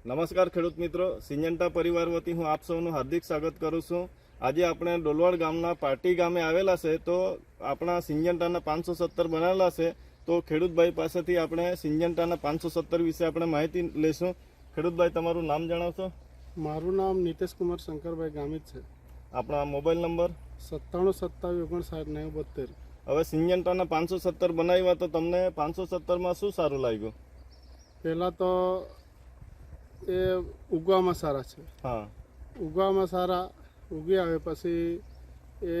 નમસ્કાર ખેડૂત મિત્રો સિંજંટા પરિવાર વતી હું આપ સૌનું હાર્દિક સ્વાગત કરું છું. આજે આપણે ડોલવાડ ગામના પાર્ટી ગામે આવેલા છે તો આપણા સિંજંટાના પાંચસો સત્તર બનાવેલા છે તો ખેડૂતભાઈ પાસેથી આપણે સિંજંટાના પાંચસો સત્તર વિશે આપણે માહિતી લઈશું. ખેડૂતભાઈ તમારું નામ જણાવશો? મારું નામ નીતેશ કુમાર શંકરભાઈ ગામિત છે. આપણા મોબાઈલ નંબર? સત્તાણું સત્તાવીસ ઓગણસાઠ નેવું બોતેર હવે સિંજંટાના પાંચસો સત્તર બનાવ્યા તો તમને પાંચસો સત્તરમાં શું સારું લાગ્યું? પહેલાં તો એ ઉગવામાં સારા છે. હા. ઉગવામાં સારા ઉગી આવે પછી એ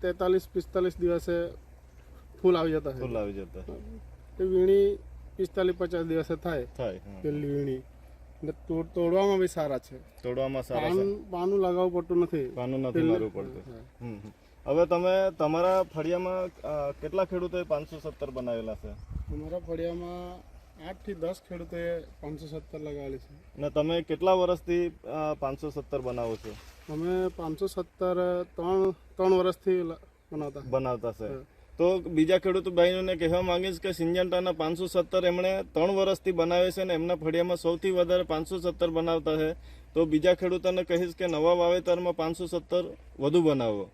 તેતાલીસ પિસ્તાલીસ દિવસે ફૂલ આવી જતા ફૂલ આવી જતા એ વીણી પિસ્તાલીસ પચાસ દિવસે થાય. થાય પેલી વીણી. ને તોડ તોડવામાં બી સારા છે. તોડવામાં સારા છે. પાનું લગાવવું પડતું નથી. પાનું નથી મારવું પડતું. હવે તમે તમારા ફળિયામાં કેટલા ખેડૂતોએ પાંચસો સત્તર બનાવેલા છે? અમારા ફળિયામાં આઠથી દસ ખેડૂતોએ પાંચસો સત્તર લગાવેલી છે. ને તમે કેટલા વર્ષથી પાંચસો સત્તર બનાવો છો? અમે પાંચસો સત્તર ત્રણ ત્રણ વર્ષથી બનાવતા બનાવતા છે. તો બીજા ખેડૂત ભાઈઓને કહેવા માંગીશ કે સિંજન્ટાના પાંચસો સત્તર એમણે ત્રણ વર્ષથી બનાવે છે ને એમના ફળિયામાં સૌથી વધારે પાંચસો સત્તર બનાવતા છે. તો બીજા ખેડૂતોને કહીશ કે નવા વાવેતરમાં પાંચસો સત્તર વધુ બનાવો.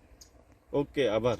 ઓકે આભાર.